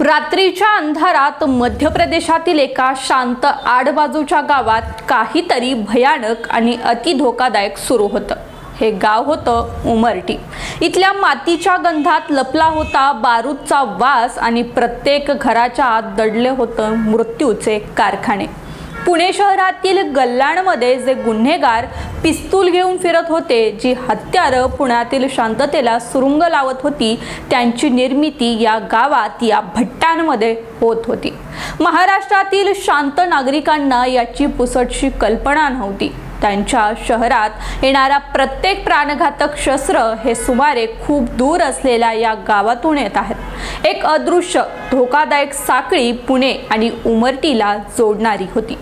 रात्रीच्या अंधारात मध्य प्रदेशातील एका शांत आडबाजूच्या गावात काहीतरी भयानक आणि अति धोकादायक सुरू होतं. हे गाव होतं उमरटी इथल्या मातीच्या गंधात लपला होता बारूदचा वास आणि प्रत्येक घराच्या आत दडले होतं मृत्यूचे कारखाने. पुणे शहरातील गल्लाणमध्ये जे गुन्हेगार पिस्तूल घेऊन फिरत होते जी हत्यारं पुण्यातील शांततेला सुरुंग लावत होती त्यांची निर्मिती या गावात या भट्ट्यांमध्ये होत होती. महाराष्ट्रातील शांत नागरिकांना याची पुसटशी कल्पना नव्हती. त्यांच्या शहरात येणारा प्रत्येक प्राणघातक शस्त्र हे सुमारे खूप दूर असलेल्या या गावातून येत आहेत. एक अदृश्य धोकादायक साखळी पुणे आणि उमरटीला जोडणारी होती.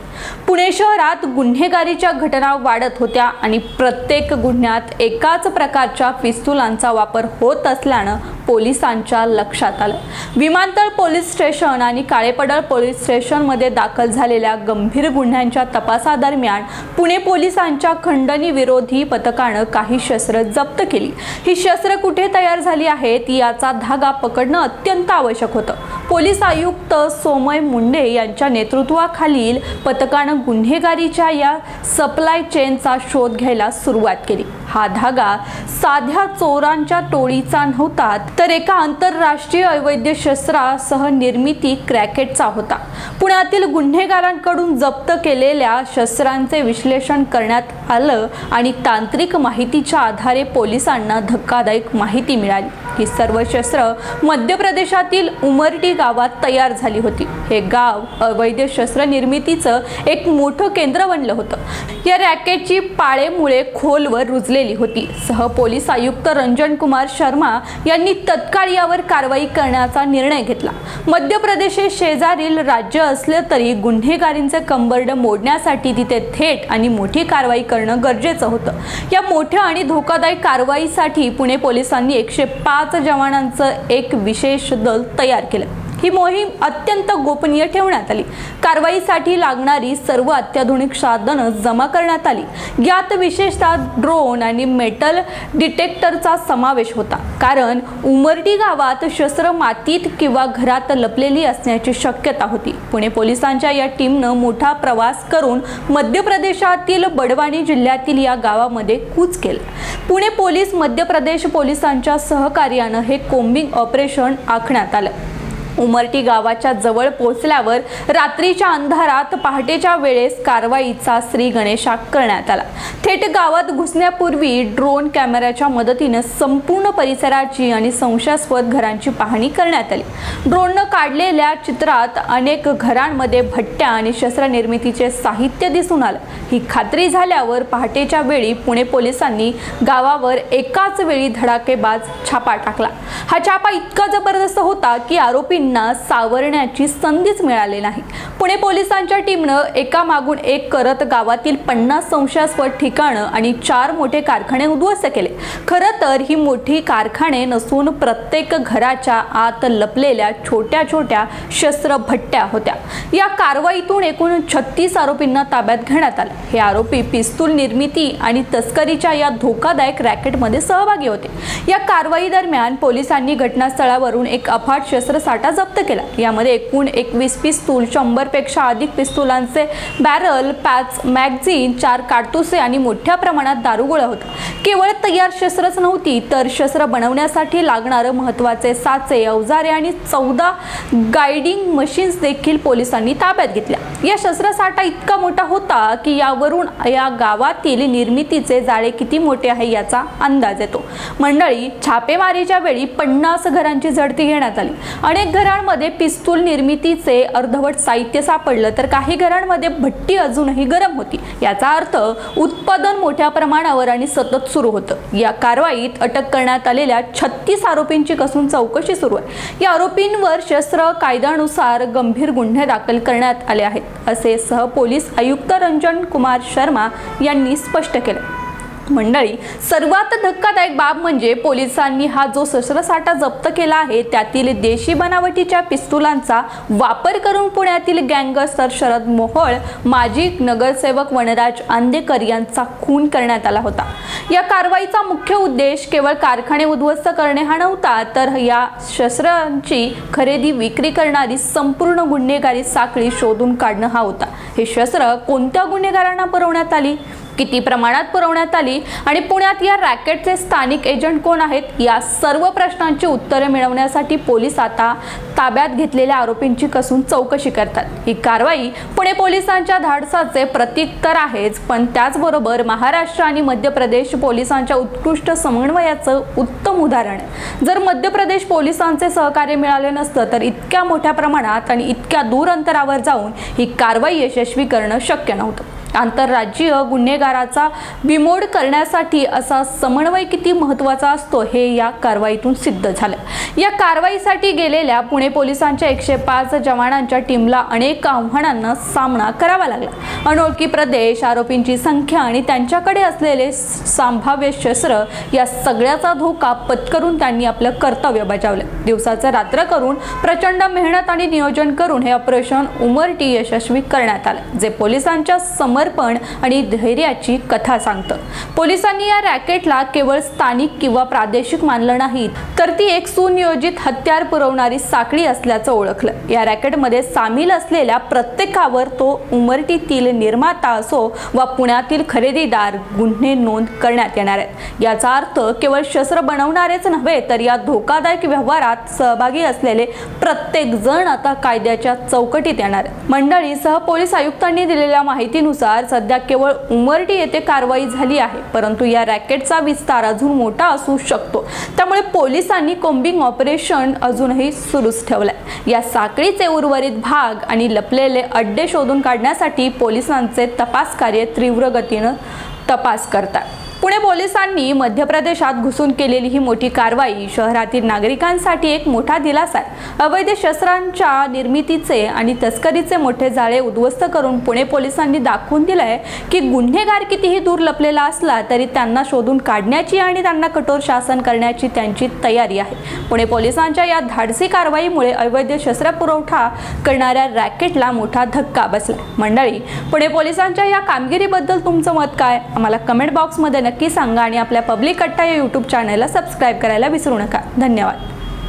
पुणे शहरात गुन्हेगारीच्या घटना वाढत होत्या आणि प्रत्येक गुन्ह्यात एकाच प्रकारच्या पिस्तुलांचा वापर होत असल्यानं पोलिसांच्या लक्षात आलं. विमानतळ पोलीस स्टेशन आणि काळेपडळ पोलीस स्टेशनमध्ये दाखल झालेल्या गंभीर गुन्ह्यांच्या तपासादरम्यान पुणे पोलिसांच्या खंडणी विरोधी पथकानं काही शस्त्र जप्त केली. ही शस्त्र कुठे तयार झाली आहेत याचा धागा पकडणं अत्यंत आवश्यक होतं. पोलीस आयुक्त सोमय मुंडे यांच्या नेतृत्वाखालील पथकानं गुन्हेगारीच्या या सप्लाय चेनचा शोध घ्यायला सुरुवात केली. हा धागा साध्या चोरांच्या टोळीचा नव्हता तर एका आंतरराष्ट्रीय अवैध शस्त्रासह निर्मिती क्रॅकेटचा होता. पुण्यातील गुन्हेगारांकडून जप्त केलेल्या शस्त्रांचे विश्लेषण करण्यात आलं आणि तांत्रिक माहितीच्या आधारे पोलिसांना धक्कादायक माहिती मिळाली. ही सर्व शस्त्र मध्य प्रदेशातील उमरडी गावात तयार झाली होती. हे गाव अवैध शस्त्र निर्मितीचं एक मोठं केंद्र बनलं होतं. या रॅकेटची पाळेमुळे खोलवर रुजलेली होती. सह पोलीस आयुक्त रंजन कुमार शर्मा यांनी तत्काळ यावर कारवाई करण्याचा निर्णय घेतला. मध्य प्रदेश हे शेजारील राज्य असले तरी गुन्हेगारींचे कंबरड मोडण्यासाठी तिथे थेट आणि मोठी कारवाई करणं गरजेचं होतं. या मोठ्या आणि धोकादायक कारवाईसाठी पुणे पोलिसांनी एकशे पाच जवानांचं एक विशेष दल तयार केलं. ही मोहीम अत्यंत गोपनीय ठेवण्यात आली. कारवाईसाठी लागणारी सर्व अत्याधुनिक साधनं जमा करण्यात आली. यात विशेषतः ड्रोन आणि मेटल डिटेक्टरचा समावेश होता. कारण उमरडी गावात शस्त्र मातीत किंवा घरात लपलेली असण्याची शक्यता होती. पुणे पोलिसांच्या या टीमनं मोठा प्रवास करून मध्य प्रदेशातील बडवानी जिल्ह्यातील या गावामध्ये कूच केलं. पुणे पोलीस मध्य प्रदेश पोलिसांच्या सहकार्यानं हे कोम्बिंग ऑपरेशन आखण्यात आलं. उमरटी गावाच्या जवळ पोहोचल्यावर रात्रीच्या अंधारात पहाटेच्या वेळेस कारवाईचा श्री गणेशा करण्यात आला. थेट गावात घुसण्यापूर्वी ड्रोन कॅमेऱ्याच्या मदतीनं संपूर्ण परिसराची आणि संशयास्पद घरांची पाहणी करण्यात आली. ड्रोननं काढलेल्या चित्रात अनेक घरांमध्ये भट्ट्या आणि शस्त्रनिर्मितीचे साहित्य दिसून आलं. ही खात्री झाल्यावर पहाटेच्या वेळी पुणे पोलिसांनी गावावर एकाच वेळी धडाकेबाज छापा टाकला. हा छापा इतका जबरदस्त होता की टीमना सावरण्याची संधीच मिळाली नाही. पुणे पोलिसांच्या टीमनं एका मागून एक करत गावातील पन्नास संशयास्पद ठिकाणं आणि चार मोठे कारखाने उद्ध्वस्त केले. खरं तर ही मोठी कारखाने नसून प्रत्येक घराच्या आत लपलेल्या छोट्या छोट्या शस्त्र भट्ट्या होत्या. या कारवाईतून एकूण छत्तीस आरोपींना ताब्यात घेण्यात आलं. हे आरोपी पिस्तूल निर्मिती आणि तस्करीच्या या धोकादायक रॅकेटमध्ये सहभागी होते. या कारवाई दरम्यान पोलिसांनी घटनास्थळावरून एक अफाट शस्त्रसाठा जप्त केला. यामध्ये एकूण एकवीस पिस्तूल शंभरपेक्षा अधिक पिस्तुलांचे बॅरल पॅच मॅगझिन चार काडतुसे आणि मोठ्या प्रमाणात दारुगोळा होता. केवळ तयार शस्त्रच नव्हती तर शस्त्र बनवण्यासाठी लागणारं महत्त्वाचे साचे अवजारे आणि चौदा गायडिंग मशीन्स देखील पोलिसांनी ताब्यात घेतल्या. या शस्त्रसाठा इतका मोठा होता की यावरून या गावातील निर्मितीचे जाळे किती मोठे आहे याचा अंदाज येतो. मंडळी छापेमारीच्या वेळी पन्नास घरांची झडती घेण्यात आली. अनेक घरांमध्ये पिस्तूल निर्मितीचे अर्धवट साहित्य सापडलं तर काही घरांमध्ये भट्टी अजूनही गरम होती. याचा अर्थ उत्पादन मोठ्या प्रमाणावर आणि सतत सुरू होतं. या कारवाईत अटक करण्यात आलेल्या छत्तीस आरोपींची कसून चौकशी सुरू आहे. या आरोपींवर शस्त्र कायद्यानुसार गंभीर गुन्हे दाखल करण्यात आले आहेत. असे सहपोलीस आयुक्त रंजन कुमार शर्मा यांनी स्पष्ट केले. मंडळी सर्वात धक्कादायक बाब म्हणजे पोलिसांनी हा जो शस्त्रसाठा जप्त केला आहे त्यातील देशी बनावटीच्या पिस्तुलांचा वापर करून पुण्यातील गँगस्टर शरद मोहोळ माजी नगरसेवक वनराज आंदेकर यांचा खून करण्यात आला होता. या कारवाईचा मुख्य उद्देश केवळ कारखाने उद्ध्वस्त करणे हा नव्हता तर या शस्त्रांची खरेदी विक्री करणारी संपूर्ण गुन्हेगारी साखळी शोधून काढणं हा होता. हे शस्त्र कोणत्या गुन्हेगारांना पुरवण्यात आली? किती प्रमाणात पुरवण्यात आली आणि पुण्यात या रॅकेटचे स्थानिक एजंट कोण आहेत? या सर्व प्रश्नांची उत्तरे मिळवण्यासाठी पोलीस आता ताब्यात घेतलेल्या आरोपींची कसून चौकशी करतात. ही कारवाई पुणे पोलिसांच्या धाडसाचे प्रतीक तर आहेच पण त्याचबरोबर महाराष्ट्र आणि मध्य प्रदेश पोलिसांच्या उत्कृष्ट समन्वयाचं उत्तम उदाहरण. जर मध्य प्रदेश पोलिसांचे सहकार्य मिळाले नसतं तर इतक्या मोठ्या प्रमाणात आणि इतक्या दूर अंतरावर जाऊन ही कारवाई यशस्वी करणं शक्य नव्हतं. आंतरराज्यीय गुन्हेगाराचा बिमोड करण्यासाठी असा समन्वय किती महत्त्वाचा असतो हे या कारवाईतून सिद्ध झालं. या कारवाईसाठी गेलेल्या पुणे पोलिसांच्या एकशे पाच जवानांच्या टीमला अनेक आव्हानांना सामना करावा लागला. अनोळखी प्रदेश आरोपींची संख्या आणि त्यांच्याकडे असलेले संभाव्य शस्त्र या सगळ्याचा धोका पत्करून त्यांनी आपलं कर्तव्य बजावलं. दिवसाचं रात्र करून प्रचंड मेहनत आणि नियोजन करून हे ऑपरेशन उमरटी यशस्वी करण्यात आलं जे पोलिसांच्या समर्पण आणि धैर्याची कथा सांगतं. पोलिसांनी या रॅकेटला केवळ स्थानिक किंवा प्रादेशिक मानलं नाही तर ती एक सुनियोजित हत्यार पुरवणारी साखळी असल्याचं ओळखलं. या रॅकेटमध्ये सामील असलेल्या प्रत्येकावर तो उमरटीतील निर्माता असो वा पुण्यातील खरेदीदार गुन्हे नोंद करण्यात येणार आहेत. याचा अर्थ केवळ शस्त्र बनवणारेच नव्हे तर या धोकादायक व्यवहारात सहभागी असलेले प्रत्येक जण आता कायद्याच्या चौकटीत येणार आहेत. मंडळी सह पोलीस आयुक्तांनी दिलेल्या माहितीनुसार सध्या केवळ उमरटी येथे कारवाई झाली आहे परंतु या रॅकेटचा विस्तार अजून मोठा असू शकतो. त्यामुळे पोलिसांनी कोम्बिंग ऑपरेशन अजूनही सुरूच ठेवलंय. या साखळीचे उर्वरित भाग आणि लपलेले अड्डे शोधून काढण्यासाठी पोलिसांचे तपास कार्य तीव्र गतीनं तपास करतात. पुणे पोलिसांनी मध्य प्रदेशात घुसून केलेली ही मोठी कारवाई शहरातील नागरिकांसाठी एक मोठा दिलासा आहे. अवैध शस्त्रांच्या निर्मितीचे आणि तस्करीचे मोठे जाळे उद्ध्वस्त करून पुणे पोलिसांनी दाखवून दिलंय की गुन्हेगार कितीही दूर लपलेला असला तरी त्यांना शोधून काढण्याची आणि त्यांना कठोर शासन करण्याची त्यांची तयारी आहे. पुणे पोलिसांच्या या धाडसी कारवाईमुळे अवैध शस्त्र पुरवठा करणाऱ्या रॅकेटला मोठा धक्का बसला मंडळी पुणे पोलिसांच्या या कामगिरीबद्दल तुमचं मत काय? आम्हाला कमेंट बॉक्समध्ये नक्की सांगा आणि आपल्या पब्लिक कट्टा या यूट्यूब चॅनलला सबस्क्राईब करायला विसरू नका. धन्यवाद.